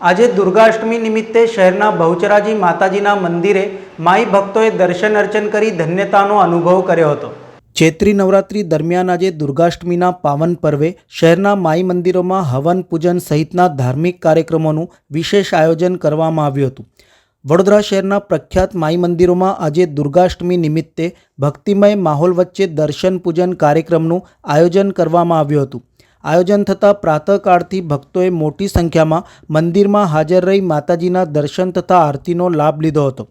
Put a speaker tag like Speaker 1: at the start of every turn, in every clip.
Speaker 1: આજે દુર્ગાષ્ટમી નિમિત્તે શહેરના બહુચરાજી માતાજીના મંદિરે માઈ ભક્તોએ દર્શન અર્ચન કરી ધન્યતાનો અનુભવ કર્યો હતો. ચૈત્રી નવરાત્રી દરમિયાન આજે દુર્ગાષ્ટમીના પાવન પર્વે શહેરના માઈ મંદિરોમાં હવન પૂજન સહિતના ધાર્મિક કાર્યક્રમોનું વિશેષ આયોજન કરવામાં આવ્યું હતું. વડોદરા શહેરના પ્રખ્યાત માઈ મંદિરોમાં આજે દુર્ગાષ્ટમી નિમિત્તે ભક્તિમય માહોલ વચ્ચે દર્શન પૂજન કાર્યક્રમનું આયોજન કરવામાં આવ્યું હતું. આયોજન થતાં પ્રાતઃકાળથી ભક્તોએ મોટી સંખ્યામાં મંદિરમાં હાજર રહી માતાજીના દર્શન તથા આરતીનો લાભ લીધો હતો.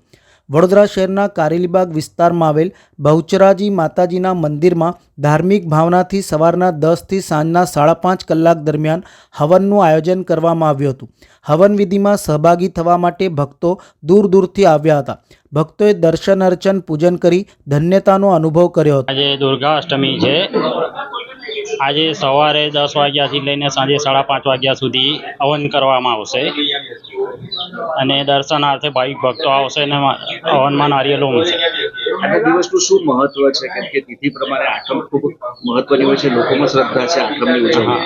Speaker 1: વડોદરા શહેરના કારેલીબાગ વિસ્તારમાં આવેલ બહુચરાજી માતાજીના મંદિરમાં ધાર્મિક ભાવનાથી સવારના દસથી સાંજના સાડા પાંચ કલાક દરમિયાન હવનનું આયોજન કરવામાં આવ્યું હતું. હવન વિધિમાં સહભાગી થવા માટે ભક્તો દૂર દૂરથી આવ્યા હતા. ભક્તોએ દર્શન અર્ચન પૂજન કરી ધન્યતાનો અનુભવ કર્યો હતો.
Speaker 2: આજે દુર્ગા અષ્ટમી છે. આજે સવારે દસ વાગ્યાથી લઈને સાંજે સાડા પાંચ વાગ્યા સુધી હવન કરવામાં આવશે. અને દર્શનાર્થે ભાવિક ભક્તો આવશે અને હવનમાં નારિયેલો ઉમશે
Speaker 3: દિવસનું શું મહત્વ છે? કેમ કે તિથિ પ્રમાણે આઠમ ખૂબ મહત્વની હોય છે. લોકોમાં શ્રદ્ધા છે આઠમની ઉજવણી.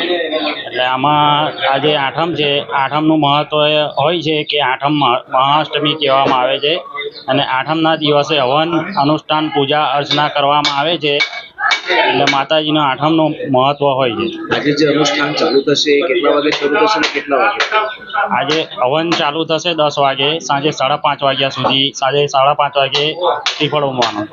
Speaker 2: એટલે આમાં આજે આઠમ છે આઠમનું મહત્વ એ હોય છે કે આઠમ મહાષ્ટમી કહેવામાં આવે છે. અને આઠમના દિવસે હવન અનુષ્ઠાન પૂજા અર્ચના કરવામાં આવે છે. એટલે માતાજીનું આઠમનો મહત્વ હોય છે.
Speaker 3: આજે જે અનુષ્ઠાન ચાલુ થશે કેટલા વાગે શરૂ થશે કેટલા વાગે?
Speaker 2: આજે હવન ચાલુ થશે દસ વાગે સાંજે સાડા પાંચ વાગ્યા સુધી સાંજે સાડા પાંચ વાગે શ્રીફળ ઉમવાનું.